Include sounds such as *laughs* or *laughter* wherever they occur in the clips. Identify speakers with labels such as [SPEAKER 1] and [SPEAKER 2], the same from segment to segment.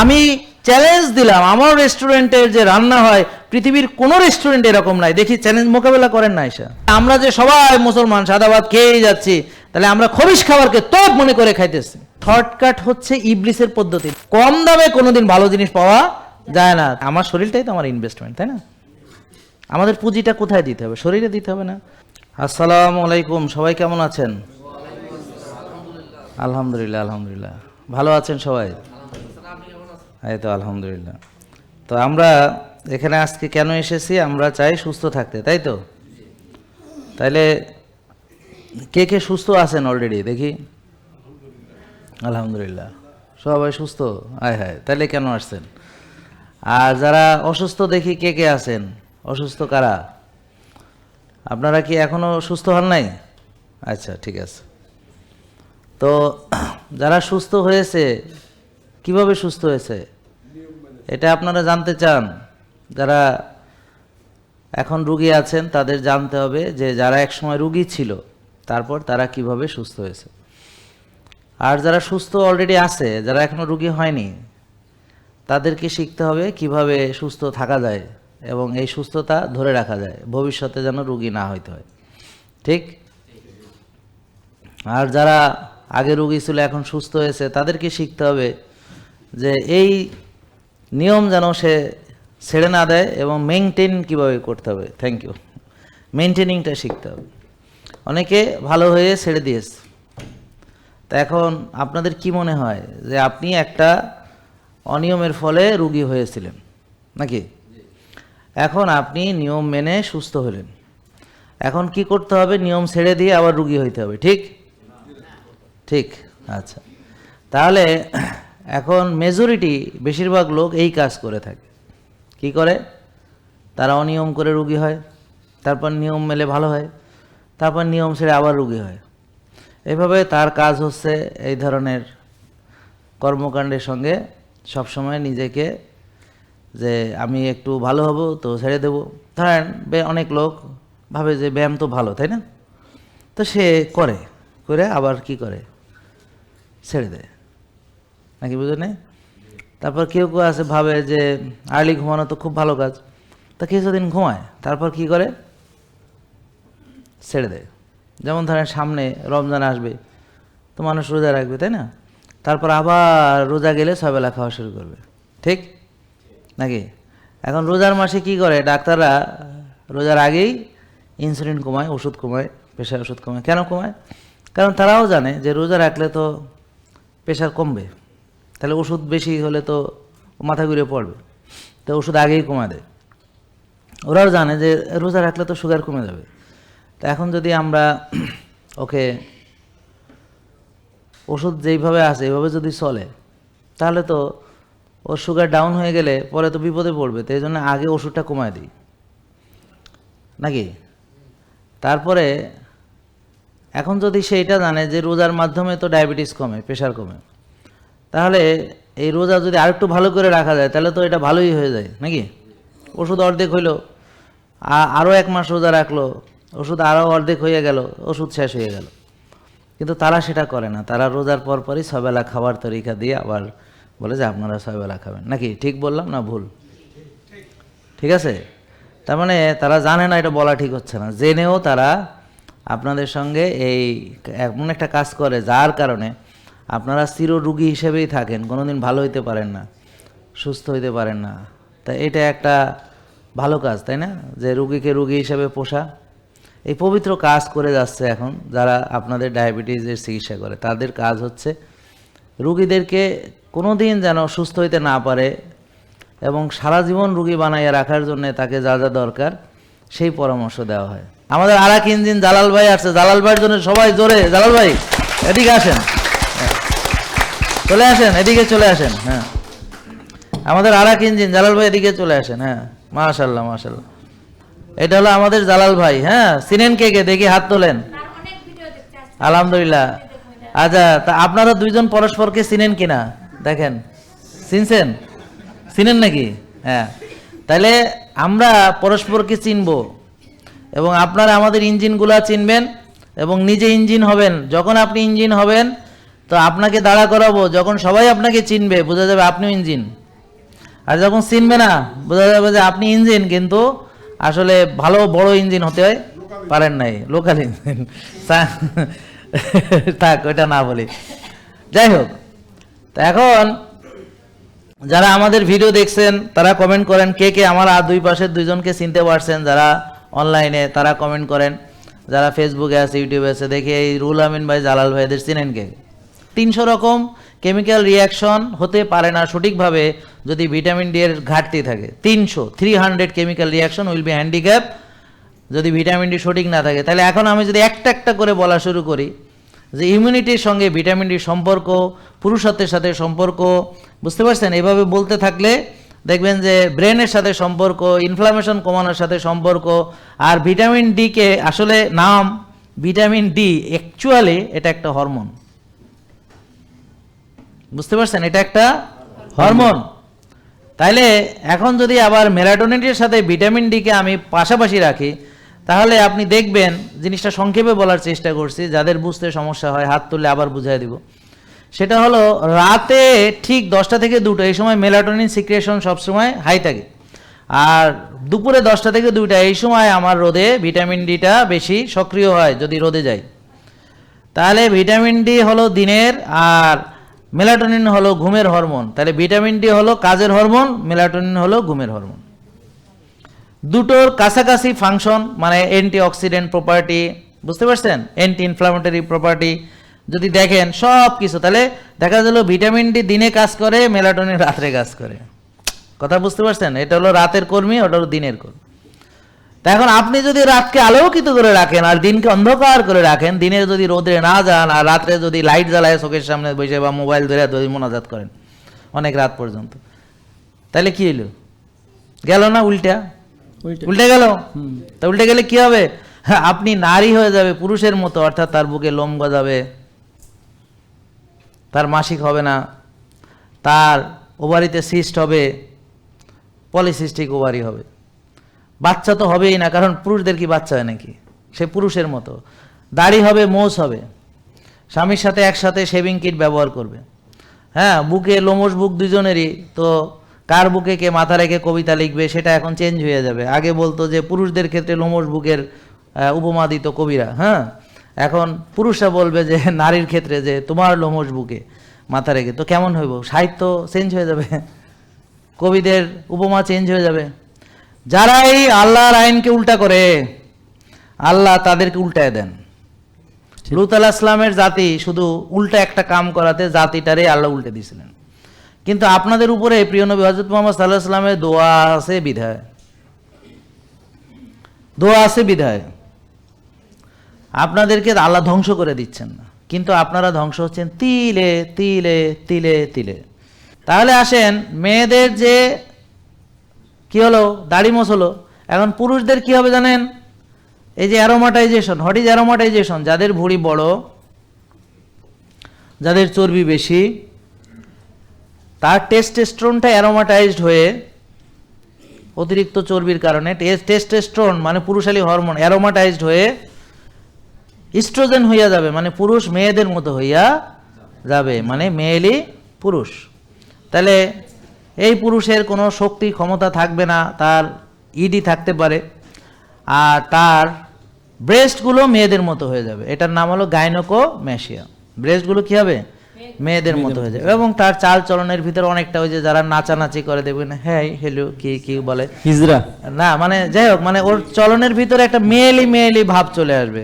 [SPEAKER 1] আমি চ্যালেঞ্জ দিলাম। আমার রেস্টুরেন্টের যে রান্না হয়, পৃথিবীর কোনো রেস্টুরেন্ট এরকম নাই। দেখি চ্যালেঞ্জ মোকাবেলা করেন না এসা আমরা যে সবাই মুসলমান, সাদা ভাত খেয়েই যাচ্ছি, তাহলে আমরা খবিস খাবারকে তোপ মনে করে খাইতেছি। শর্টকাট হচ্ছে ইবলিসের পদ্ধতি। কম দামে কোনোদিন ভালো জিনিস পাওয়া যায় না। আমার শরীরটাই তো আমার ইনভেস্টমেন্ট তাই না? আমাদের পুঁজিটা কোথায় দিতে হবে? শরীরে দিতে হবে না। আসসালামু আলাইকুম, সবাই কেমন আছেন? আলহামদুলিল্লাহ আলহামদুলিল্লাহ। ভালো আছেন সবাই? এই তো আলহামদুলিল্লাহ। তো আমরা এখানে আজকে কেন এসেছি? আমরা চাই সুস্থ থাকতে, তাই তো? তাইলে কে কে সুস্থ আছেন অলরেডি দেখি। আলহামদুলিল্লাহ। সবাই সুস্থ? আয় হায় তাহলে কেন আসছেন? আর যারা অসুস্থ, দেখি কে কে আছেন? অসুস্থ কারা? আপনারা কি এখনও সুস্থ হন নাই? আচ্ছা ঠিক আছে। তো যারা সুস্থ হয়েছে কীভাবে সুস্থ হয়েছে? এটা আপনারা জানতে চান। যারা এখন রুগী আছেন, তাদের জানতে হবে যে যারা একসময় রুগী ছিল, তারপর তারা কীভাবে সুস্থ হয়েছে। আর যারা সুস্থ অলরেডি আছে, যারা এখনও রুগী হয়নি, তাদেরকে শিখতে হবে কীভাবে সুস্থ থাকা যায় এবং এই সুস্থতা ধরে রাখা যায়, ভবিষ্যতে যেন রুগী না হইতে হয়। ঠিক? আর যারা আগে রুগী ছিল, এখন সুস্থ হয়েছে, তাদেরকে শিখতে হবে যে এই নিয়ম যেন সে ছেড়ে না দেয় এবং মেনটেন কীভাবে করতে হবে? থ্যাংক ইউ মেনটেনিংটা শিখতে হবে। অনেকে ভালো হয়ে ছেড়ে দিয়েছে। তা এখন আপনাদের কি মনে হয় যে আপনি একটা অনিয়মের ফলে রুগী হয়েছিলেন নাকি? এখন আপনি নিয়ম মেনে সুস্থ হলেন। এখন কি করতে হবে? নিয়ম ছেড়ে দিয়ে আবার রুগী হইতে হবে। ঠিক? ঠিক। আচ্ছা। তাহলে এখন মেজরিটি বেশিরভাগ লোক এই কাজ করে থাকে। কি করে? তারা অনিয়ম করে রুগী হয়, তারপর নিয়ম মেলে ভালো হয়, তারপর নিয়ম ছেড়ে আবার রুগী হয়। এভাবে তার কাজ হচ্ছে এই ধরনের কর্মকাণ্ডের সঙ্গে সবসময় নিজেকে যে আমি একটু ভালো হব তো ছেড়ে দেব। ধরেন অনেক লোক ভাবে যে ব্যায়াম তো ভালো, তাই না? তো সে করে করে আবার কি করে? ছেড়ে দেয়। নাকি বুঝে নেই? তারপর কেউ কেউ আছে, ভাবে যে আর্লি ঘুমানো তো খুব ভালো কাজ। তা কিছুদিন ঘুমায়, তারপর কি করে? ছেড়ে দেয়। যেমন ধরেন সামনে রমজান আসবে, তো মানুষ রোজা রাখবে, তাই না? তারপর আবার রোজা গেলে ছয়বেলা খাওয়া শুরু করবে। ঠিক? নাকি? এখন রোজার মাসে কি করে? ডাক্তাররা রোজার আগেই ইনসুলিন কমায়, ওষুধ কমায়, প্রেশার ওষুধ কমায়। কেন কমায়? কারণ তারাও জানে যে রোজা রাখলে তো প্রেশার কমবে। তাহলে ওষুধ বেশি হলে তো মাথা ঘুরে পড়বে। তো ওষুধ আগেই কমা দেয়। ওরাও জানে যে রোজা রাখলে তো সুগার কমে যাবে। তো এখন যদি আমরা ওকে ওষুধ যেইভাবে আছে এইভাবে যদি চলে, তাহলে তো ওর সুগার ডাউন হয়ে গেলে পরে তো বিপদে পড়বে। তো এই জন্য আগে ওষুধটা কমায় দিই। নাকি? তারপরে এখন যদি সেইটা জানে যে রোজার মাধ্যমে তো ডায়াবেটিস কমে প্রেশার কমে তাহলে এই রোজা যদি আরেকটু ভালো করে রাখা যায়, তাহলে তো এটা ভালোই হয়ে যায়, নাকি? ওষুধ অর্ধেক হইল আরও এক মাস রোজা রাখল, ওষুধ আরও অর্ধেক হয়ে গেল, ওষুধ শেষ হয়ে গেল। কিন্তু তারা সেটা করে না, তারা রোজার পর পরই ছবেলা খাবার তরিকা দিয়ে আবার বলে যে আপনারা ছয়বেলা খাবেন। নাকি ঠিক বললাম না ভুল? ঠিক আছে? তার মানে তারা জানে না, এটা বলা ঠিক হচ্ছে না। জেনেও তারা আপনাদের সঙ্গে এই এমন একটা কাজ করে, যার কারণে আপনারা চির রুগী হিসেবেই থাকেন, কোনোদিন ভালো হইতে পারেন না, সুস্থ হইতে পারেন না। তা এটা একটা ভালো কাজ, তাই না? যে রুগীকে রুগী হিসেবে পোষা। এই পবিত্র কাজ করে যাচ্ছে এখন যারা আপনাদের ডায়াবেটিসের চিকিৎসা করে। তাদের কাজ হচ্ছে রুগীদেরকে কোনো দিন যেন সুস্থ হইতে না পারে এবং সারা জীবন রুগী বানাইয়া রাখার জন্য তাকে যা যা দরকার সেই পরামর্শ দেওয়া হয়। আমাদের আর এক ইঞ্জিন জালাল ভাই আসছে। জালাল ভাইয়ের জন্য সবাই জোরে। জালাল ভাই, এদিকে আসেন। চলে আসেন, এদিকে চলে আসেন হ্যাঁ। আমাদের আর এক ইঞ্জিন, জালাল ভাই এদিকে চলে আসেন হ্যাঁ। মাশাল্লাহ মাশাল্লাহ এটা হলো আমাদের জালাল ভাই হ্যাঁ। সিনেন কে কে, দেখি হাত তোলেন। আলহামদুলিল্লাহ। আচ্ছা তা আপনারা দুইজন পরস্পরকে চিনেন কিনা? দেখেন। চিনছেন? চিনেন নাকি? হ্যাঁ। তাহলে আমরা পরস্পরকে চিনব। এবং আপনারা আমাদের ইঞ্জিনগুলা চিনবেন এবং নিজে ইঞ্জিন হবেন। যখন আপনি ইঞ্জিন হবেন তো আপনাকে দাঁড়া করাবো, যখন সবাই আপনাকে চিনবে, বোঝা যাবে আপনিও ইঞ্জিন। আর যখন চিনবে না, বোঝা যাবে যে আপনি ইঞ্জিন, কিন্তু আসলে ভালো বড় ইঞ্জিন হতে হয়, পারেন নাই, লোকাল ইঞ্জিন। থাক, ওইটা না বলি। যাই হোক, তো এখন যারা আমাদের ভিডিও দেখছেন, তারা কমেন্ট করেন কে কে আমার আর দুই পাশের দুইজনকে চিনতে পারছেন, যারা অনলাইনে তারা কমেন্ট করেন। যারা ফেসবুকে আছে ইউটিউবে আছে, দেখে এই রুল আমিন ভাই, জালাল ভাইদের চিনেন কে? তিনশো রকম কেমিক্যাল রিয়াকশন হতে পারে না সঠিকভাবে যদি ভিটামিন ডি এর ঘাটতি থাকে। তিনশো three hundred chemical reaction will be handicap যদি ভিটামিন ডি সঠিক না থাকে। তাহলে এখন আমি যদি একটা একটা করে বলা শুরু করি যে ইমিউনিটির সঙ্গে ভিটামিন ডির সম্পর্ক, পুরুষত্বের সাথে সম্পর্ক, বুঝতে পারছেন? এভাবে বলতে থাকলে দেখবেন যে ব্রেনের সাথে সম্পর্ক ইনফ্লামেশন কমানোর সাথে সম্পর্ক, আর ভিটামিন ডি কে আসলে নাম ভিটামিন ডি অ্যাকচুয়ালি এটা একটা হরমোন বুঝতে পারছেন? এটা একটা হরমোন। তাইলে এখন যদি আবার মেলাটোনিনের সাথে ভিটামিন ডি কে আমি পাশাপাশি রাখি, তাহলে আপনি দেখবেন, জিনিসটা সংক্ষেপে বলার চেষ্টা করছি, যাদের বুঝতে সমস্যা হয়, হাত তুললে আবার বুঝাই দিব। সেটা হলো, রাতে ঠিক দশটা থেকে দুটো, এই সময় মেলাটোনিন সিক্রেশন সবসময় হাই থাকে। আর দুপুরে দশটা থেকে দুইটা, এই সময় আমার রোদে ভিটামিন ডিটা বেশি সক্রিয় হয়, যদি রোদে যায় তাহলে ভিটামিন ডি হলো দিনের, আর মেলাটোনিন হলো ঘুমের হরমোন। তাহলে ভিটামিন ডি হলো কাজের হরমোন, মেলাটোনিন হলো ঘুমের হরমোন। দুটোর কাছাকাছি ফাংশন মানে অ্যান্টি অক্সিডেন্ট প্রপার্টি বুঝতে পারছেন? অ্যান্টি ইনফ্লামেটরি প্রপার্টি যদি দেখেন সব কিছু তাহলে দেখা গেল ভিটামিন ডি দিনে কাজ করে, মেলাটোনিন রাত্রে কাজ করে। কথা বুঝতে পারছেন? এটা হলো রাতের কর্মী, ওটা হলো দিনের কর্মী। তা এখন আপনি যদি রাতকে আলোকিত করে রাখেন আর দিনকে অন্ধকার করে রাখেন দিনে যদি রোদে না যান আর রাত্রে যদি লাইট জ্বালায় চোখের সামনে বসে বা মোবাইল ধরে যদি মোনাজাত করেন অনেক রাত পর্যন্ত। তাহলে কি হইল? গেল না উল্টা? উল্টে। গেল? তা উল্টে গেলে কি হবে? হ্যাঁ, আপনি নারী হয়ে যাবে পুরুষের মতো অর্থাৎ তার বুকে লোম গজাবে তার মাসিক হবে না তার ওভারিতে সিস্ট হবে পলিসিস্টিক ওভারি হবে। বাচ্চা তো হবেই না, কারণ পুরুষদের কি বাচ্চা হয় নাকি? সে পুরুষের মতো। দাড়ি হবে, মোষ হবে। স্বামীর সাথে একসাথে শেভিং কিট ব্যবহার করবে। হ্যাঁ বুকে লোমশ বুক দুজনেরই, তো কার বুকে কে মাথা রেখে কবিতা লিখবে সেটা এখন চেঞ্জ হয়ে যাবে। আগে বলতো যে পুরুষদের ক্ষেত্রে লোমশ বুকের উপমা দিত কবিরা হ্যাঁ? এখন পুরুষরা বলবে যে *laughs* নারীর ক্ষেত্রে যে তোমার লোমশ বুকে মাথা রেখে, তো কেমন হইব? সাহিত্য চেঞ্জ হয়ে যাবে? কবিদের উপমা চেঞ্জ হয়ে যাবে? যারা এই আল্লাহর আইনকে উল্টা করে আল্লাহ তাদেরকে উল্টায় দেন। লুত আলাহ ইসলামের জাতি শুধু উল্টা একটা কাম করাতে জাতিটারে আল্লাহ উল্টে দিয়েছিলেন। কিন্তু আপনাদের উপরে প্রিয় নবী হজরত মোহাম্মদ সাল্লাহ ইসলামের দোয়া আছে বিধায়। দোয়া আছে বিধায়। আপনাদেরকে আল্লাহ ধ্বংস করে দিচ্ছেন না। কিন্তু আপনারা ধ্বংস হচ্ছেন তিলে তিলে তিলে তিলে। তাহলে আসেন মেয়েদের যে কি হলো? দাড়ি মোছ হলো এখন পুরুষদের কি হবে জানেন? এই যে অ্যারোমাটাইজেশন হোয়াট ইজ অ্যারোমাটাইজেশন যাদের ভুঁড়ি বড়, যাদের চর্বি বেশি, তার টেস্টেস্ট্রনটা অ্যারোমাটাইজড হয়ে অতিরিক্ত চর্বির কারণে টেস্টেস্ট্রন মানে পুরুষালী হরমোন অ্যারোমাটাইজড হয়ে ইস্ট্রোজেন হইয়া যাবে মানে পুরুষ মেয়েদের মতো হইয়া যাবে মানে মেয়েলি পুরুষ। তাহলে এই পুরুষের কোনো শক্তি ক্ষমতা থাকবে না তার ইডি থাকতে পারে আর তার ব্রেস্টগুলো মেয়েদের মতো হয়ে যাবে। এটার নাম হলো গাইনোকো ম্যাশিয়া ব্রেস্টগুলো কি হবে? মেয়েদের মতো হয়ে যাবে। এবং তার চাল চলনের ভিতরে অনেকটা ওই যে যারা নাচানাচি করে দেখবেন হ্যাঁ হেলো কি কি বলে।
[SPEAKER 2] হিজরা।
[SPEAKER 1] না মানে যাই হোক মানে ওর চলনের ভিতরে একটা মেয়েলি মেয়েলি ভাব চলে আসবে।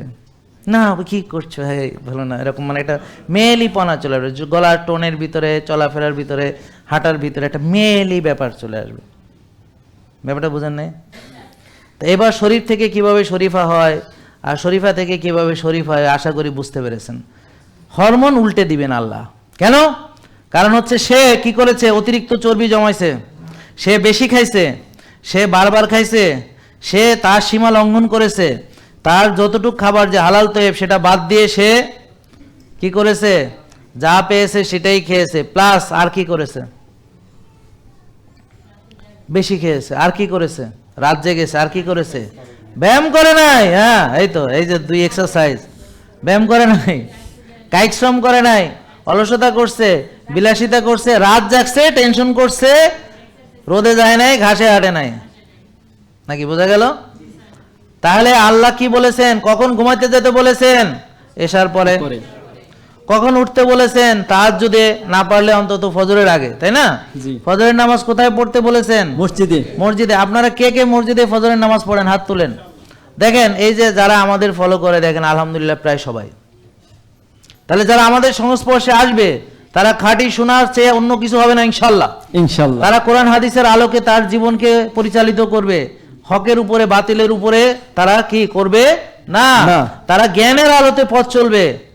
[SPEAKER 1] না কি করছ? হ্যাঁ ভালো না। এরকম মানে একটা মেয়েলি পনা চলে আসবে। গলার টোনের ভিতরে চলাফেরার ভিতরে হাঁটার ভিতরে একটা মেয়েলি ব্যাপার চলে আসবে। ব্যাপারটা বুঝেন নাই? তো এবার শরীফ থেকে কীভাবে শরীফা হয় আর শরীফা থেকে কীভাবে শরীফ হয় আশা করি বুঝতে পেরেছেন। হরমোন উল্টে দিবেন আল্লাহ। কেন? কারণ হচ্ছে সে কি করেছে? অতিরিক্ত চর্বি জমাইছে। সে বেশি খাইছে। সে বারবার খাইছে। সে তার সীমা লঙ্ঘন করেছে। তার যতটুক খাবার যে হালাল তৈব সেটা বাদ দিয়ে সে কি করেছে? যা পেয়েছে সেটাই খেয়েছে। প্লাস আর কি করেছে? বেশি খেয়েছে। আর কি করেছে? রাত জেগেছে। আর কি করেছে? ব্যায়াম করে নাই। হ্যাঁ এই তো, এই যে দুই এক্সারসাইজ ব্যায়াম করে নাই। কায়িক শ্রম করে নাই। অলসতা করছে, বিলাসিতা করছে, রাত জাগছে টেনশন করছে, রোদে যায় নাই, ঘাসে হাঁটে নাই। নাকি বোঝা গেল? তাহলে আল্লাহ কি বলেছেন? কখন ঘুমাইতে যেতে বলেছেন? এসার পরে। কখন উঠতে বলেছেন? তার যদি না পারলে অন্তত ফজরের আগে তাই না? ফজরের নামাজ কোথায় পড়তে বলেছেন?
[SPEAKER 2] মসজিদে।
[SPEAKER 1] মসজিদে। আপনারা কে কে মসজিদে ফজরের নামাজ পড়েন? হাত তুলেন। দেখেন এই যে যারা আমাদের ফলো করে দেখেন আলহামদুলিল্লাহ প্রায় সবাই। তাহলে যারা আমাদের সংস্পর্শে আসবে তারা খাঁটি শোনার চেয়ে অন্য কিছু হবে না ইনশাল্লাহ।
[SPEAKER 2] ইনশাল্লাহ।
[SPEAKER 1] তারা কোরআন হাদিসের আলোকে তার জীবনকে পরিচালিত করবে। হকের উপরে বাতিলের উপরে তারা কি করবে? না।
[SPEAKER 2] না।
[SPEAKER 1] তারা জ্ঞানের আলোতে পথ চলবে।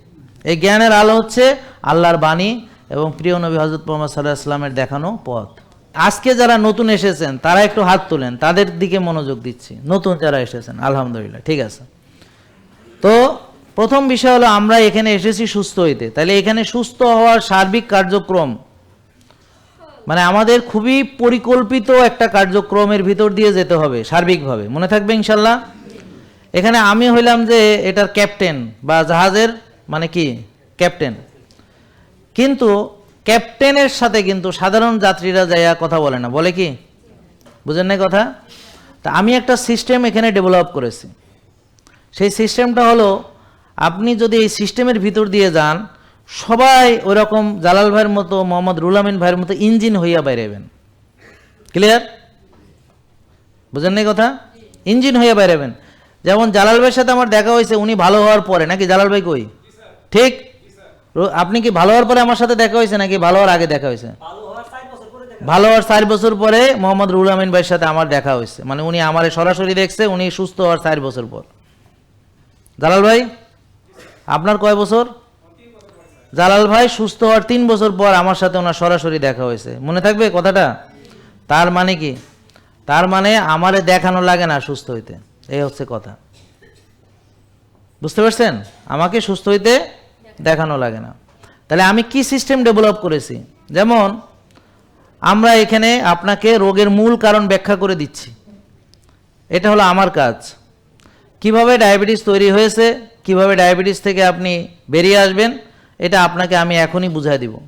[SPEAKER 1] এই জ্ঞানের আলো হচ্ছে আল্লাহর বাণী এবং প্রিয় নবী হজরত মোহাম্মদ সাল্লাহ ইসলামের দেখানো পথ। আজকে যারা নতুন এসেছেন, তারা একটু হাত তোলেন, তাদের দিকে মনোযোগ দিচ্ছি। নতুন যারা এসেছেন, আলহামদুলিল্লাহ, ঠিক আছে। তো প্রথম বিষয় হলো, আমরা এখানে এসেছি সুস্থ হইতে। তাহলে এখানে সুস্থ হওয়ার সার্বিক কার্যক্রম মানে আমাদের খুবই পরিকল্পিত একটা কার্যক্রমের ভিতর দিয়ে যেতে হবে, সার্বিকভাবে। মনে থাকবে ইনশাল্লাহ? এখানে আমি হইলাম যে, এটার ক্যাপ্টেন বা জাহাজের মানে কি? ক্যাপ্টেন। কিন্তু ক্যাপ্টেনের সাথে কিন্তু সাধারণ যাত্রীরা যাইয়া কথা বলে না। বলে কি? বুঝেন না কথা? তা আমি একটা সিস্টেম এখানে ডেভেলপ করেছি। সেই সিস্টেমটা হলো, আপনি যদি এই সিস্টেমের ভিতর দিয়ে যান, সবাই ওরকম জালাল ভাইয়ের মতো, মোহাম্মদ রুলামিন ভাইয়ের মতো ইঞ্জিন হইয়া বাইরেবেন। ক্লিয়ার? বুঝেন নাই কথা? ইঞ্জিন হইয়া বাইরেবেন। যেমন জালাল ভাইয়ের সাথে আমার দেখা হয়েছে, উনি ভালো হওয়ার পরে। নাকি জালাল ভাই কই? ঠিক? আপনি কি ভালো হওয়ার পরে আমার সাথে দেখা হয়েছে নাকি ভালো হওয়ার আগে দেখা হয়েছে? ভালো হওয়ার চার বছর পরে মোহাম্মদ রুল আমিন ভাইয়ের সাথে আমার দেখা হয়েছে। মানে উনি আমার সরাসরি দেখছে উনি সুস্থ হওয়ার চার বছর পর। জালাল ভাই আপনার কয় বছর? জালাল ভাই সুস্থ হওয়ার তিন বছর পর আমার সাথে ওনার সরাসরি দেখা হয়েছে। মনে থাকবে কথাটা? তার মানে কি? তার মানে আমারে দেখানো লাগে না সুস্থ হইতে। এই হচ্ছে কথা। বুঝতে পারছেন? আমাকে সুস্থ হইতে দেখানো লাগে না। তাহলে আমি কি সিস্টেম ডেভেলপ করেছি? যেমন, আমরা এখানে আপনাকে রোগের মূল কারণ ব্যাখ্যা করে দিচ্ছি। এটা হলো আমার কাজ। কীভাবে ডায়াবেটিস তৈরি হয়েছে, কীভাবে ডায়াবেটিস থেকে আপনি বেরিয়ে আসবেন, এটা আপনাকে আমি এখনই বুঝাই দিব।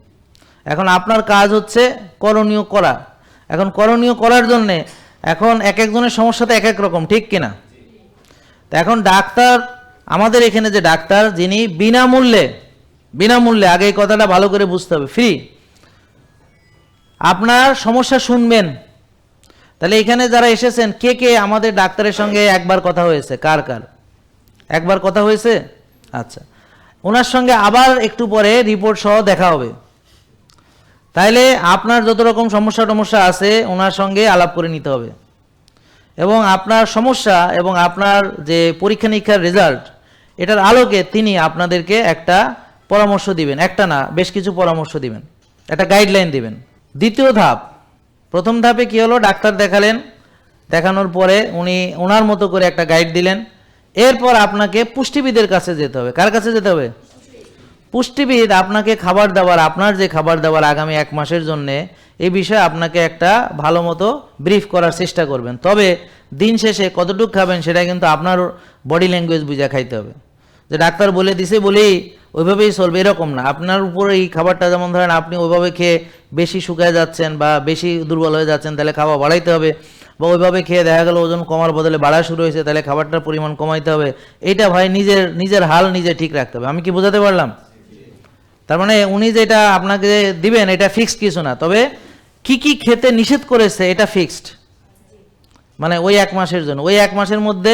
[SPEAKER 1] এখন আপনার কাজ হচ্ছে করণীয় করা। এখন করণীয় করার জন্যে এখন এক একজনের সমস্যা তো এক এক রকম, ঠিক কিনা? তো এখন ডাক্তার আমাদের এখানে যে ডাক্তার, যিনি বিনামূল্যে বিনামূল্যে আগে এই কথাটা ভালো করে বুঝতে হবে ফ্রি আপনার সমস্যা শুনবেন। তাহলে এখানে যারা এসেছেন, কে কে আমাদের ডাক্তারের সঙ্গে একবার কথা হয়েছে? কার কার? একবার কথা হয়েছে? আচ্ছা। ওনার সঙ্গে আবার একটু পরে রিপোর্ট সহ দেখা হবে। তাইলে আপনার যত রকম সমস্যা টমস্যা আছে, ওনার সঙ্গে আলাপ করে নিতে হবে। এবং আপনার সমস্যা এবং আপনার যে পরীক্ষা নিরীক্ষার রেজাল্ট এটার আলোকে তিনি আপনাদেরকে একটা পরামর্শ দিবেন। একটা না, বেশ কিছু পরামর্শ দিবেন। একটা গাইডলাইন দিবেন। দ্বিতীয় ধাপ। প্রথম ধাপে কি হলো? ডাক্তার দেখালেন। দেখানোর পরে উনি ওনার মতো করে একটা গাইড দিলেন। এরপর আপনাকে পুষ্টিবিদের কাছে যেতে হবে। কার কাছে যেতে হবে? পুষ্টিবিদ আপনাকে খাবার দাবার আপনার যে খাবার দাবার আগামী এক মাসের জন্য এই বিষয়ে আপনাকে একটা ভালো মতো ব্রিফ করার চেষ্টা করবেন। তবে দিন শেষে কতটুকু খাবেন সেটা কিন্তু আপনার বডি ল্যাঙ্গুয়েজ বুঝা খাইতে হবে। যে ডাক্তার বলে দিছে বলেই ওইভাবেই চলবে, এরকম না। আপনার উপর এই খাবারটা যেমন ধরেন আপনি ওইভাবে খেয়ে বেশি শুকায় যাচ্ছেন বা বেশি দুর্বল হয়ে যাচ্ছেন, তাহলে খাবার বাড়াইতে হবে। বা ওইভাবে খেয়ে দেখা গেল ওজন কমার বদলে বাড়া শুরু হয়েছে, তাহলে খাবারটার পরিমাণ কমাইতে হবে। এইটা ভাই নিজের নিজের হাল নিজে ঠিক রাখতে হবে। আমি কি বোঝাতে পারলাম? তার মানে উনি যেটা আপনাকে দিবেন, এটা ফিক্সড কিছু না। তবে কি কি খেতে নিষেধ করেছে, এটা ফিক্সড মানে ওই এক মাসের জন্য। ওই এক মাসের মধ্যে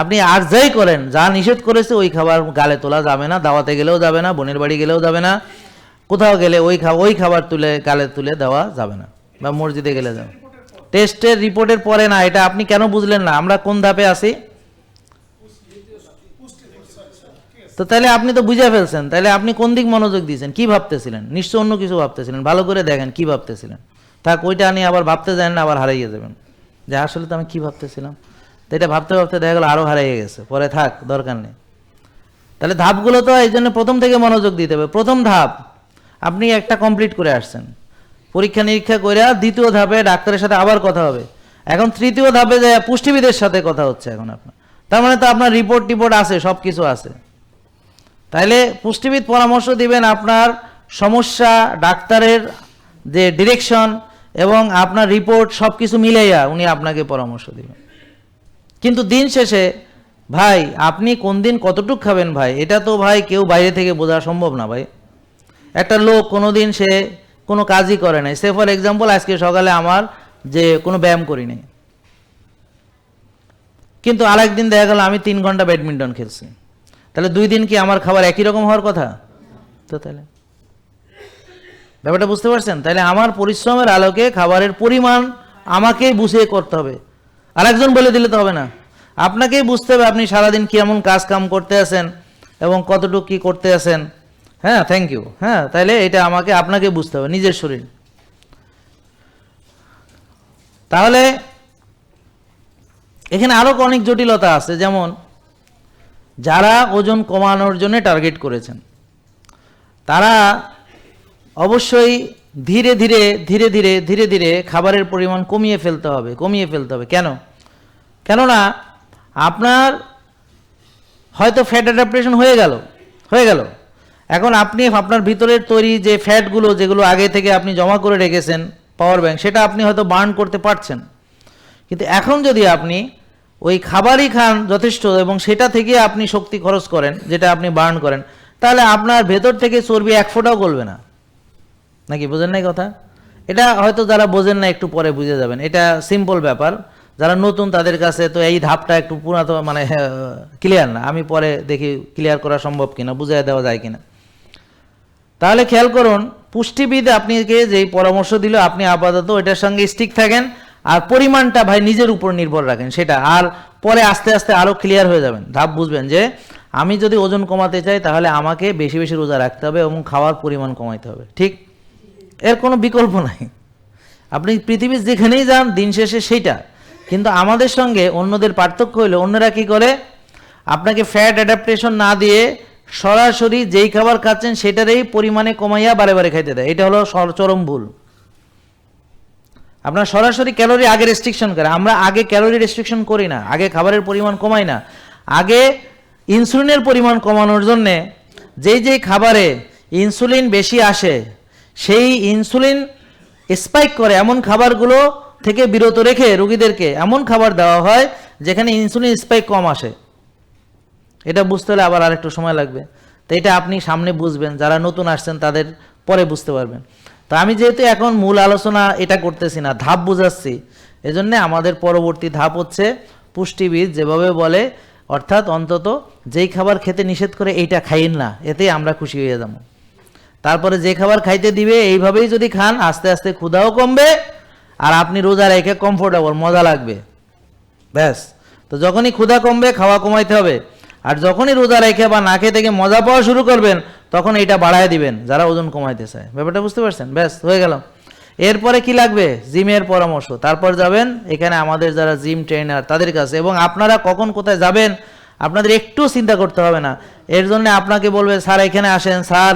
[SPEAKER 1] আপনি আর যাই করেন, যা নিষেধ করেছে ওই খাবার গালে তোলা যাবে না, দাওয়াতে গেলেও যাবে না, বোনের বাড়ি গেলেও যাবে না, কোথাও গেলে ওই খা ওই খাবার তুলে গালে তুলে দেওয়া যাবে না, বা মসজিদে গেলে যাবে। টেস্টের রিপোর্টের পরে না, এটা আপনি কেন বুঝলেন না? আমরা কোন ধাপে আছি? তো তাহলে আপনি তো বুঝে ফেলছেন, তাহলে আপনি কোন দিক মনোযোগ দিয়েছেন? কি ভাবতেছিলেন? নিশ্চয় অন্য কিছু ভাবতেছিলেন। ভালো করে দেখেন কি ভাবতেছিলেন। থাক, ওইটা নিয়ে আবার ভাবতে যান না, আবার হারিয়ে যাবেন। যে আসলে তো আমি কি ভাবতেছিলাম? তো এটা ভাবতে ভাবতে দেখা গেলো আরও হারিয়ে গেছে। পরে থাক, দরকার নেই। তাহলে ধাপগুলো তো এই জন্য প্রথম থেকে মনোযোগ দিতে হবে। প্রথম ধাপ, আপনি একটা কমপ্লিট করে আসছেন। পরীক্ষা নিরীক্ষা করে দ্বিতীয় ধাপে ডাক্তারের সাথে আবার কথা হবে। এখন তৃতীয় ধাপে যে পুষ্টিবিদের সাথে কথা হচ্ছে এখন আপনার। তার মানে তো আপনার রিপোর্ট টিপোর্ট আছে সব কিছু আছে। তাইলে পুষ্টিবিদ পরামর্শ দিবেন আপনার সমস্যা, ডাক্তারের যে ডিরেকশন এবং আপনার রিপোর্ট সব কিছু মিলাইয়া উনি আপনাকে পরামর্শ দিবেন। কিন্তু দিন শেষে, ভাই, আপনি কোন দিন কতটুক খাবেন ভাই? এটা তো ভাই কেউ বাইরে থেকে বোঝা সম্ভব না ভাই। একটা লোক কোনো দিন সে কোনো কাজই করে নাই। সে ফর এক্সাম্পল আজকে সকালে আমার যে কোনো ব্যায়াম করি নাই। কিন্তু আরেকদিন দেখা গেল, আমি তিন ঘণ্টা ব্যাডমিন্টন খেলছি। তাহলে দুই দিন কি আমার খাবার একই রকম হওয়ার কথা? তো তাহলে ব্যাপারটা বুঝতে পারছেন? তাহলে আমার পরিশ্রমের আলোকে খাবারের পরিমাণ আমাকেই বুঝিয়ে করতে হবে। আরেকজন বলে দিলে তো হবে না। আপনাকেই বুঝতে হবে আপনি সারাদিন কেমন কাজ কাম করতে আছেন এবং কতটুকু কি করতে আছেন। হ্যাঁ থ্যাংক ইউ হ্যাঁ তাহলে এটা আমাকে, আপনাকে বুঝতে হবে, নিজের শরীর। তাহলে এখানে আরও অনেক জটিলতা আছে, যেমন যারা ওজন কমানোর জন্য টার্গেট করেছেন, তারা অবশ্যই ধীরে ধীরে ধীরে ধীরে ধীরে ধীরে খাবারের পরিমাণ কমিয়ে ফেলতে হবে, কমিয়ে ফেলতে হবে। কেন? কেননা আপনার হয়তো ফ্যাট অ্যাডাপ্টেশন হয়ে গেল হয়ে গেল। এখন আপনি আপনার ভিতরের তৈরি যে ফ্যাটগুলো যেগুলো আগে থেকে আপনি জমা করে রেখেছেন পাওয়ার ব্যাংক সেটা আপনি হয়তো বার্ন করতে পারছেন। কিন্তু এখন যদি আপনি ওই খাবারই খান যথেষ্ট এবং সেটা থেকে আপনি শক্তি খরচ করেন, যেটা আপনি বার্ন করেন, তাহলে আপনার ভেতর থেকে চর্বি এক ফোঁটাও গলবে না। নাকি বোঝেন নাই কথা? এটা হয়তো যারা বোঝেন না একটু পরে বুঝে যাবেন। এটা সিম্পল ব্যাপার। যারা নতুন তাদের কাছে তো এই ধাপটা একটু পুরাতন মানে ক্লিয়ার না। আমি পরে দেখি ক্লিয়ার করা সম্ভব কিনা বুঝিয়ে দেওয়া যায় কিনা। তাহলে খেয়াল করুন, পুষ্টিবিদ আপনাকে যেই পরামর্শ দিল, আপনি আপাতত এটার সঙ্গে স্টিক থাকেন আর পরিমাণটা ভাই নিজের উপর নির্ভর রাখেন, সেটা। আর পরে আস্তে আস্তে আরও ক্লিয়ার হয়ে যাবেন। ধাপ বুঝবেন যে, আমি যদি ওজন কমাতে চাই, তাহলে আমাকে বেশি বেশি রোজা রাখতে হবে এবং খাওয়ার পরিমাণ কমাইতে হবে। ঠিক? এর কোনো বিকল্প নাই। আপনি পৃথিবীর যেখানেই যান, দিন শেষে সেইটা। কিন্তু আমাদের সঙ্গে অন্যদের পার্থক্য হলো, অন্যরা কি করে? আপনাকে ফ্যাট অ্যাডাপ্টেশন না দিয়ে সরাসরি যেই খাবার খাচ্ছেন, সেটারই পরিমাণে কমাইয়া বারে বারে খাইতে দেয়। এটা হলো চরম ভুল। আপনার সরাসরি ক্যালোরি আগে রেস্ট্রিকশন করে আমরা আগে ক্যালোরি রেস্ট্রিকশন করি না। আগে খাবারের পরিমাণ কমাই না। আগে ইনসুলিনের পরিমাণ কমানোর জন্যে যেই যেই খাবারে ইনসুলিন বেশি আসে সেই ইনসুলিন স্পাইক করে এমন খাবারগুলো থেকে বিরত রেখে রুগীদেরকে এমন খাবার দেওয়া হয় যেখানে ইনসুলিন স্পাইক কম আসে। এটা বুঝতে হলে আবার আরেকটু সময় লাগবে। তো এটা আপনি সামনে বুঝবেন, যারা নতুন আসছেন তাদের পরে বুঝতে পারবেন। তো আমি যেহেতু এখন মূল আলোচনা এটা করতেছি না, ধাপ বুঝাচ্ছি। এজন্য আমাদের পরবর্তী ধাপ হচ্ছে পুষ্টিবিদ যেভাবে বলে, অর্থাৎ অন্তত যেই খাবার খেতে নিষেধ করে এইটা খাইন না, এতেই আমরা খুশি হয়ে যাব। তারপরে যে খাবার খাইতে দিবে, এইভাবেই যদি খান, আস্তে আস্তে ক্ষুধাও কমবে আর আপনি রোজা রেখে কমফোর্টেবল মজা লাগবে। ব্যাস। তো যখনই ক্ষুধা কমবে, খাওয়া কমাইতে হবে। আর যখনই রোজা রেখে বা না খেয়ে থেকে মজা পাওয়া শুরু করবেন, তখন এটা বাড়ায় দিবেন, যারা ওজন কমাইতে চায়। ব্যাপারটা বুঝতে পারছেন? ব্যাস, হয়ে গেল। এরপরে কি লাগবে? জিমের পরামর্শ। তারপর যাবেন, এখানে আমাদের যারা জিম ট্রেনার তাদের কাছে। এবং আপনারা কখন কোথায় যাবেন, আপনাদের একটু চিন্তা করতে হবে না। এর জন্য আপনাকে বলবে, স্যার, এখানে আসেন। স্যার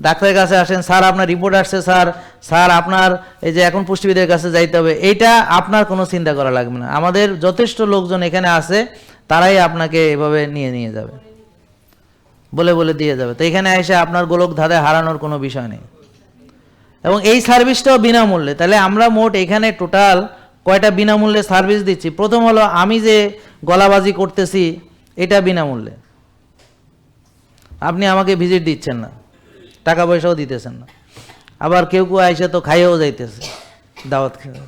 [SPEAKER 1] ডাক্তারের কাছে আসেন, স্যার, আপনার রিপোর্ট আসছে, স্যার। স্যার, আপনার এই যে এখন পুষ্টিবিদের কাছে যাইতে হবে। এইটা আপনার কোনো চিন্তা করা লাগবে না। আমাদের যথেষ্ট লোকজন এখানে আছে, তারাই আপনাকে এভাবে নিয়ে নিয়ে যাবে। বলে বলে দিয়ে যাবে। তো এখানে এসে আপনার গোলক ধাঁধে হারানোর কোনো বিষয় নেই। এবং এই সার্ভিসটাও বিনামূল্যে। তাহলে আমরা মোট এখানে টোটাল কয়টা বিনামূল্যে সার্ভিস দিচ্ছি? প্রথম হলো, আমি যে গলাবাজি করতেছি, এটা বিনামূল্যে। আপনি আমাকে ভিজিট দিচ্ছেন না। টাকা পয়সাও দিতেছেন না। আবার কেউ কেউ আইসে তো খাইয়েও যাইতেছে, দাওয়াত খেয়ে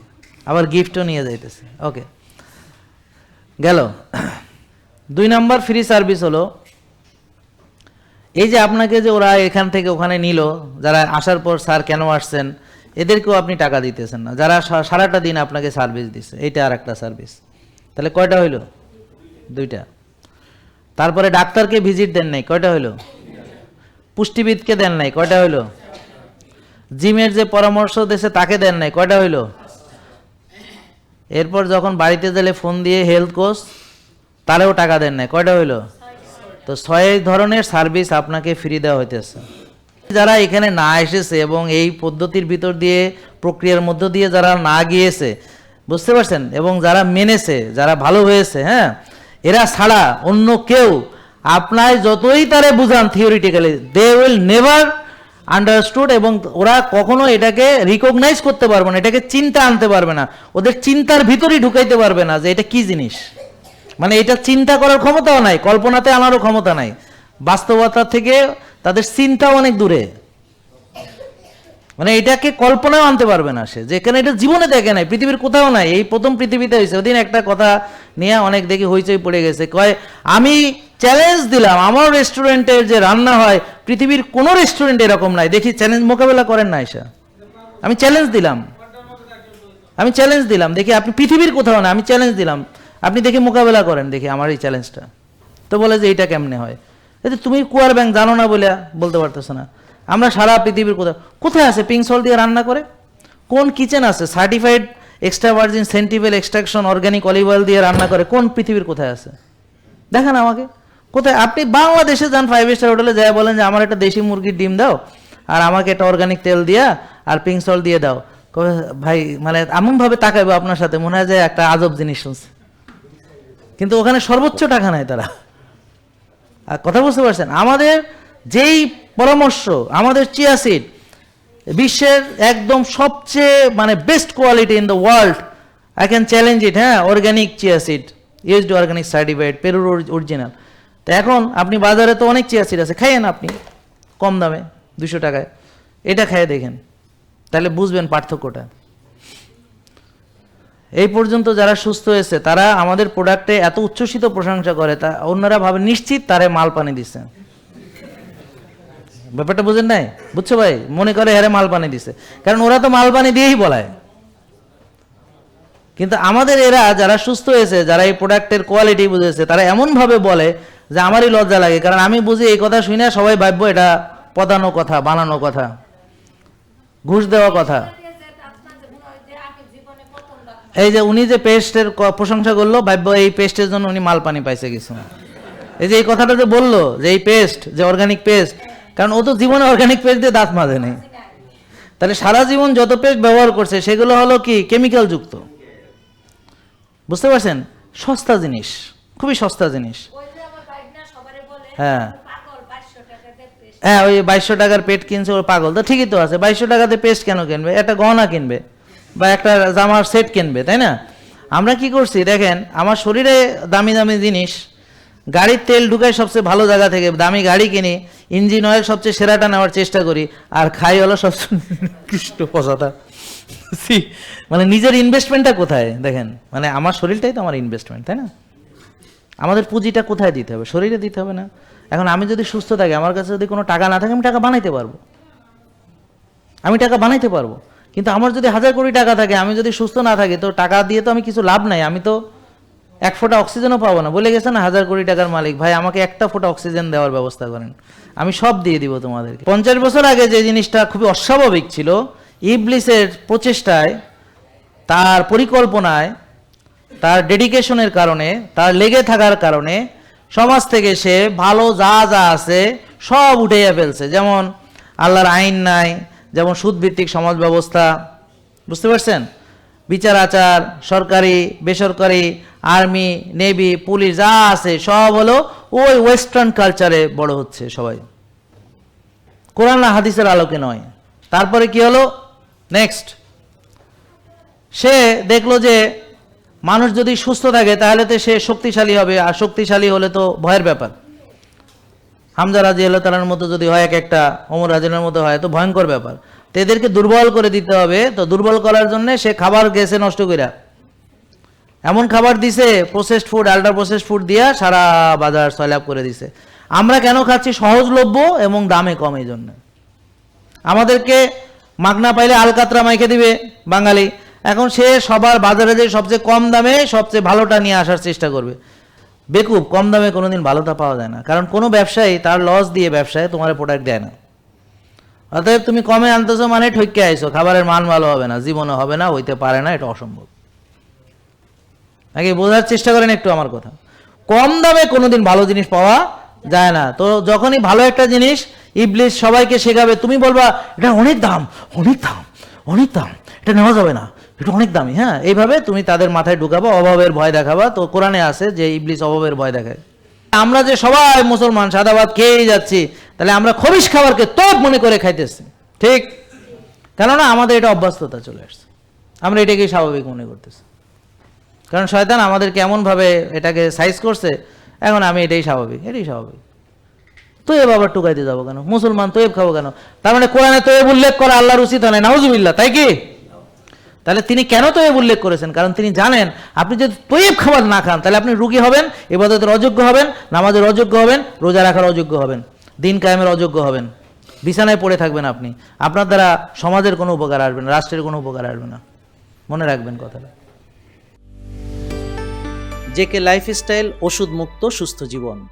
[SPEAKER 1] আবার গিফটও নিয়ে যাইতেছে ওকে গেল। দুই নাম্বার ফ্রি সার্ভিস হলো, এই যে আপনাকে যে ওরা এখান থেকে ওখানে নিল, যারা আসার পর স্যার কেন আসছেন, এদেরকেও আপনি টাকা দিতেছেন না। যারা সারাটা দিন আপনাকে সার্ভিস দিচ্ছে এইটা আর একটা সার্ভিস তাহলে কয়টা হইল? দুইটা। তারপরে ডাক্তারকে ভিজিট দেন নাই, কয়টা হইল? পুষ্টিবিদকে দেন নাই, কয়টা হইল? জিমের যে পরামর্শ দেশে তাকে দেন নাই, কয়টা হইল? এরপর যখন বাড়িতে গেলে ফোন দিয়ে হেলথ কোচ, তারেও টাকা দেন নাই, কয়টা হইল? তো ছয় ধরনের সার্ভিস আপনাকে ফ্রি দেওয়া হইতেছে। যারা এখানে না এসেছে এবং এই পদ্ধতির ভিতর দিয়ে, প্রক্রিয়ার মধ্য দিয়ে যারা না গিয়েছে, বুঝতে পারছেন? এবং যারা মেনেছে, যারা ভালো হয়েছে হ্যাঁ? এরা ছাড়া অন্য কেউ আপনার যতই তারে বুঝান theoretically they will never understood এবং ওরা কখনো এটাকে রিকগনাইজ করতে পারবে না, এটাকে চিন্তা আনতে পারবে না। ওদের চিন্তার ভিতরেই ঢুকাইতে পারবে না যে এটা কি জিনিস। মানে এটা চিন্তা করার ক্ষমতাও নাই, কল্পনাতে আনারও ক্ষমতা নাই। বাস্তবতা থেকে তাদের চিন্তা অনেক দূরে। মানে এটাকে কল্পনাও আনতে পারবে না সে। যেখানে এটা জীবনে দেখে নাই, পৃথিবীর কোথাও নাই। এই প্রথম পৃথিবীতে হয়েছে ওদিন একটা কথা নিয়ে অনেক দেখি হইচই পড়ে গেছে। কয়, আমি চ্যালেঞ্জ দিলাম। আমার রেস্টুরেন্টের যে রান্না হয়, পৃথিবীর কোনো রেস্টুরেন্ট এরকম নাই। দেখি চ্যালেঞ্জ মোকাবেলা করেন না এসা আমি চ্যালেঞ্জ দিলাম। আমি চ্যালেঞ্জ দিলাম। দেখি আপনি পৃথিবীর কোথাও না, আমি চ্যালেঞ্জ দিলাম। আপনি দেখি মোকাবেলা করেন, দেখি আমার এই চ্যালেঞ্জটা তো বলে যে, এইটা কেমনে হয়? তুমি কুয়ার ব্যাংক জানো না বলে বলতে পারতেছো না। আমরা সারা পৃথিবীর কোথাও কোথায় আছে পিঙ্ক দিয়ে রান্না করে? কোন কিচেন আছে? Certified extra virgin centrifugal extraction organic olive oil দিয়ে রান্না করে, কোন পৃথিবীর কোথায় আছে? দেখান আমাকে। কোথায়? আপনি বাংলাদেশে যান ফাইভ স্টার হোটেলে যায়, বলেন যে, আমার একটা দেশি মুরগির ডিম দাও, আর আমাকে একটা অর্গানিক তেল দিয়া, আর পিঙ্ক দিয়ে দাও। ভাই মানে এমনভাবে তাকাইবো আপনার সাথে, মনে হয় যে একটা আজব জিনিস শুনছে। কিন্তু ওখানে সর্বোচ্চ টাকা নেয় তারা। আর কথা বুঝতে পারছেন? আমাদের যেই পরামর্শ, আমাদের চিয়া সিড বিশ্বের একদম সবচেয়ে মানে best quality in the world I can challenge it হ্যাঁ organic chia seed used organic certified পেরুর অরিজিনাল তো এখন আপনি বাজারে তো অনেক চিয়া সিড আছে, খাইয়েন আপনি, কম দামে, দুশো টাকায়। এটা খাইয়ে দেখেন, তাহলে বুঝবেন পার্থক্যটা। এই পর্যন্ত যারা সুস্থ হয়েছে, তারা আমাদের প্রোডাক্টে এত উচ্ছ্বসিত প্রশংসা করে, তা অন্যরা ভাবে নিশ্চিত তারে মাল পানি দিচ্ছে ব্যাপারটা বুঝেন নাই? বুঝছ ভাই? মনে করে হ্যারে মাল পানি দিছে। কারণ ওরা তো মাল পানি দিয়েই বলায়। কিন্তু আমাদের এরা যারা সুস্থ হয়েছে, যারা এই প্রোডাক্টের কোয়ালিটি বুঝেছে, তারা এমনভাবে বলে যে আমারই লজ্জা লাগে। কারণ আমি বুঝি এই কথা শুনে সবাই ভাববো এটা পদানো কথা, বানানো কথা, ঘুষ দেওয়া কথা। এই যে উনি যে পেস্টের প্রশংসা করল ভাব্য এই পেস্টের জন্য উনি মাল পানি পাইছে কিছু। এই যে এই কথাটা যে বলল, যে এই পেস্ট, যে অর্গানিক পেস্ট কারণ ও তো জীবনে অর্গানিক পেস্ট দিয়ে দাঁত মাজে নেই। তাহলে সারা জীবন যত পেস্ট ব্যবহার করছে সেগুলো হলো কি? কেমিক্যাল যুক্ত। বুঝতে পারছেন? সস্তা জিনিস। খুবই সস্তা জিনিস। হ্যাঁ। হ্যাঁ ওই বাইশশো টাকার পেট কিনছে ওর পাগল। তো ঠিকই তো আছে। বাইশশো টাকাতে পেস্ট কেন কিনবে? একটা গহনা কিনবে বা একটা জামার সেট কিনবে তাই না? আমরা কি করছি? দেখেন আমার শরীরে দামি দামি জিনিস গাড়ির তেল ঢুকাই সবচেয়ে ভালো জায়গা থেকে দামি গাড়ি কিনি ইঞ্জিন অয়েল সবচেয়ে সেরাটা নেওয়ার চেষ্টা করি আর খাই হলো সবচেয়ে সি, মানে নিজের ইনভেস্টমেন্টটা কোথায় দেখেন মানে আমার শরীরটাই তো আমার ইনভেস্টমেন্ট তাই না? আমাদের পুঁজিটা কোথায় দিতে হবে? শরীরে দিতে হবে না। এখন আমি যদি সুস্থ থাকি আমার কাছে যদি কোনো টাকা না থাকে আমি টাকা বানাইতে পারব। আমি টাকা বানাইতে পারব। কিন্তু আমার যদি হাজার কোটি টাকা থাকে আমি যদি সুস্থ না থাকি তো টাকা দিয়ে তো আমি কিছু লাভ নাই আমি তো এক ফোঁটা অক্সিজেনও পাবো না। বলে গেছে না, হাজার কোটি টাকার মালিক, ভাই, আমাকে একটা ফোঁটা অক্সিজেন দেওয়ার ব্যবস্থা করেন। আমি সব দিয়ে দিব তোমাদেরকে। পঞ্চাশ বছর আগে যে জিনিসটা খুবই অস্বাভাবিক ছিল, ইবলিসের প্রচেষ্টায়, তার পরিকল্পনায়, তার ডেডিকেশনের কারণে, তার লেগে থাকার কারণে, সমাজ থেকে সে ভালো যা যা আছে সব উঠেইয়া ফেলছে। যেমন আল্লাহর আইন নাই, যেমন সুদভিত্তিক সমাজ ব্যবস্থা। বুঝতে পারছেন? বিচার আচার, সরকারি, বেসরকারি, আর্মি, নেভি, পুলিশ, যা আছে, সব হলো ওই ওয়েস্টার্ন কালচারে বড় হচ্ছে সবাই। কোরআন হাদিসের আলোকে নয়। তারপরে কি হলো? নেক্সট সে দেখল যে মানুষ যদি সুস্থ থাকে, তাহলে তো সে শক্তিশালী হবে, আর শক্তিশালী হলে তো ভয়ের ব্যাপার। হামজা রাজি আল্লাহ তালার মতো যদি হয়, এক একটা অমর রাজনের মতো হয়, তো ভয়ঙ্কর ব্যাপার। এদেরকে দুর্বল করে দিতে হবে। তো দুর্বল করার জন্য সে খাবার গেছে নষ্ট কইরা। এমন খাবার দিছে processed food ultra processed food দিয়া সারা বাজার সয়লাভ করে দিছে। আমরা কেন খাচ্ছি? সহজলভ্য এবং দামে কম এই জন্য আমাদেরকে মাগনা পাইলে আলকাতরা মাইকে দিবে বাঙালি। এখন সে সবার বাজারে যে সবচেয়ে কম দামে সবচেয়ে ভালোটা নিয়ে আসার চেষ্টা করবে। বেকুব, কম দামে কোনোদিন ভালোটা পাওয়া যায় না। কারণ কোনো ব্যবসায়ী তার লস দিয়ে ব্যবসায় তোমার প্রোডাক্ট দেয় না। অতএব তুমি কমে আনতেছো মানে ঠইকে আইছো। খাবারের মান ভালো হবে না জীবনে হবে না, হইতে পারে না, এটা অসম্ভব। আগে বোঝার চেষ্টা করেন একটু আমার কথা। কম দামে কোনোদিন ভালো জিনিস পাওয়া যায় না। তো যখনই ভালো একটা জিনিস ইবলিস সবাইকে শেখাবে, তুমি বলবা, এটা অনেক দাম অনেক দাম অনেক দাম, এটা নেওয়া যাবে না, এটা অনেক দামি। হ্যাঁ এইভাবে তুমি তাদের মাথায় ঢুকাবা, অভাবের ভয় দেখাবা। তো কোরআনে আছে যে ইবলিস অভাবের ভয় দেখায়। আমরা যে সবাই মুসলমান, সাদাবাদ খেয়েই যাচ্ছি তাহলে আমরা খবিস খাবারকে তোপ মনে করে খাইতেছি। ঠিক? কেননা আমাদের এটা অভ্যস্ততা চলে আসছে। আমরা এটাকেই স্বাভাবিক মনে করতেছি। কারণ শয়তান আমাদেরকে এমনভাবে এটাকে সাইজ করছে, এখন আমি এটাই স্বাভাবিক এটাই স্বাভাবিক। তোয়েব আবার টুকাইতে যাব কেন? মুসলমান তোয়েব খাব কেন? তার মানে কোরআনে তোয়েব উল্লেখ করা আল্লাহর উচিত হয় না নাউজুবিল্লাহ, তাই কি? তাহলে তিনি কেন তোয়েব উল্লেখ করেছেন? কারণ তিনি জানেন, আপনি যদি তোয়েব খাবার না খান, তাহলে আপনি রুগী হবেন, এবাদতের অযোগ্য হবেন, নামাজের অযোগ্য হবেন, রোজা রাখার অযোগ্য হবেন। দিন কায়েমের অযোগ্য হবেন। বিছানায় পড়ে থাকবেন আপনি। আপনার দ্বারা সমাজের কোনো উপকার আসবে না, রাষ্ট্রের কোনো উপকার আসবে না। মনে রাখবেন কথাটা।
[SPEAKER 2] জেকে লাইফস্টাইল ওষুধ মুক্ত সুস্থ জীবন।